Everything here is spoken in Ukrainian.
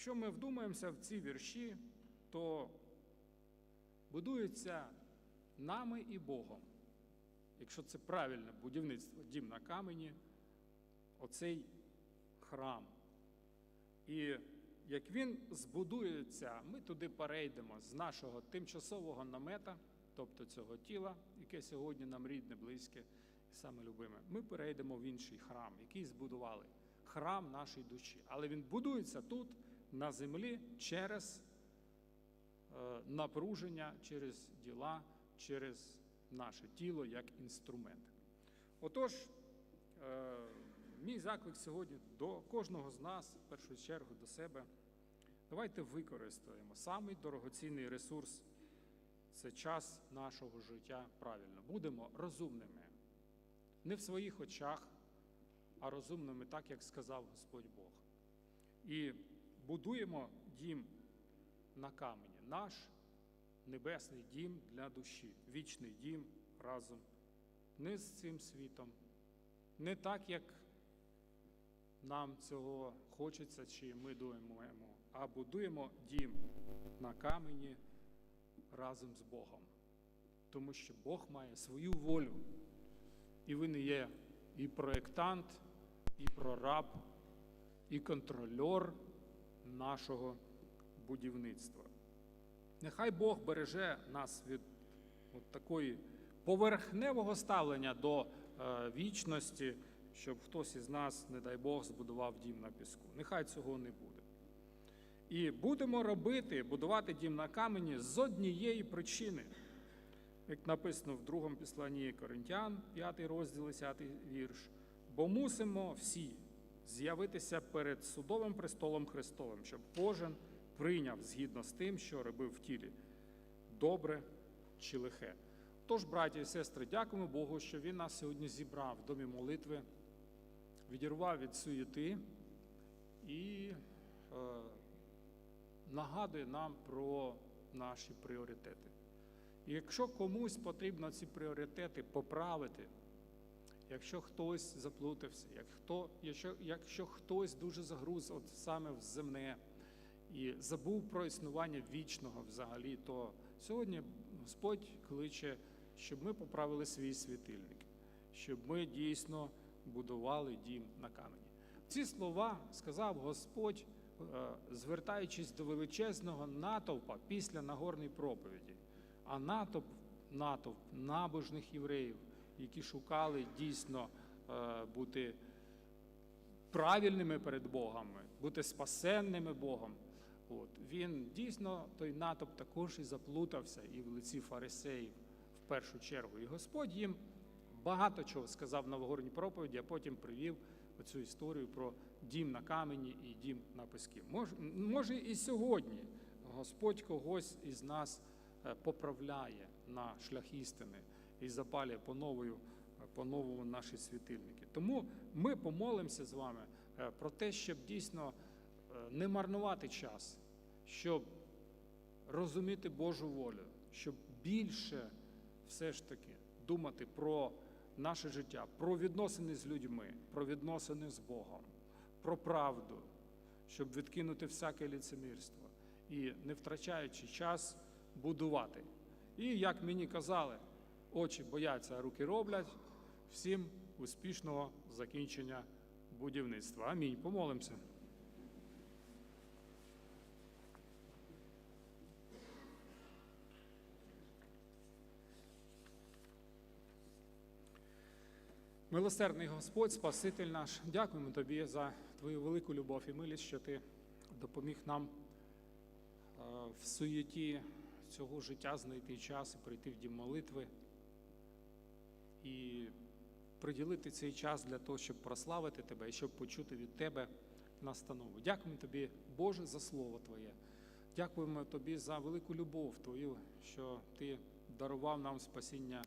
Якщо ми вдумаємося в ці вірші, то будується нами і Богом. Якщо це правильне будівництво, дім на камені, оцей храм. І як він збудується, ми туди перейдемо з нашого тимчасового намета, тобто цього тіла, яке сьогодні нам рідне, близьке і саме любиме. Ми перейдемо в інший храм, який збудували храм нашої душі. Але він будується тут, на землі, через е, напруження, через діла, через наше тіло як інструмент. Отож, е, мій заклик сьогодні до кожного з нас, в першу чергу до себе. Давайте використаємо самий дорогоцінний ресурс це час нашого життя правильно. Будемо розумними. Не в своїх очах, а розумними, так як сказав Господь Бог. І будуємо дім на камені, наш небесний дім для душі, вічний дім разом, не з цим світом, не так, як нам цього хочеться, чи ми думаємо, а будуємо дім на камені разом з Богом. Тому що Бог має свою волю. І він є і проєктант, і прораб, і контрольор нашого будівництва. Нехай Бог береже нас від от такої поверхневого ставлення до е, вічності, щоб хтось із нас, не дай Бог, збудував дім на піску. Нехай цього не буде. І будемо робити, будувати дім на камені з однієї причини. Як написано в другому післанні Коринтян, 5 розділ, 10 вірш. Бо мусимо всі з'явитися перед судовим престолом Христовим, щоб кожен прийняв згідно з тим, що робив в тілі, добре чи лихе. Тож, браті і сестри, дякуємо Богу, що Він нас сьогодні зібрав в домі молитви, відірвав від суєти і е, нагадує нам про наші пріоритети. І якщо комусь потрібно ці пріоритети поправити, якщо хтось заплутався, як хто, якщо, якщо хтось дуже загруз от саме в земне і забув про існування вічного взагалі, то сьогодні Господь кличе, щоб ми поправили свій світильник, щоб ми дійсно будували дім на камені. Ці слова сказав Господь, е, звертаючись до величезного натовпа після Нагорної проповіді. А натовп, натовп набожних євреїв, які шукали дійсно е, бути правильними перед Богом, бути спасенними Богом. От. Він дійсно, той натовп також і заплутався і в лиці фарисеїв в першу чергу. І Господь їм багато чого сказав на Нагорній проповіді, а потім привів оцю історію про дім на камені і дім на піскі. Може, може і сьогодні Господь когось із нас е, поправляє на шлях істини і запалює по новою, по новому наші світильники. Тому ми помолимося з вами е, про те, щоб дійсно е, не марнувати час, щоб розуміти Божу волю, щоб більше все ж таки думати про наше життя, про відносини з людьми, про відносини з Богом, про правду, щоб відкинути всяке ліцемірство і не втрачаючи час будувати. І як мені казали, очі бояться, а руки роблять. Всім успішного закінчення будівництва. Амінь. Помолимося. Милосердний Господь, Спаситель наш, дякуємо Тобі за Твою велику любов і милість, що Ти допоміг нам е, в суєті цього життя знайти час і прийти в дім молитви і приділити цей час для того, щоб прославити Тебе і щоб почути від Тебе настанову. Дякуємо Тобі, Боже, за Слово Твоє. Дякуємо Тобі за велику любов Твою, що Ти дарував нам спасіння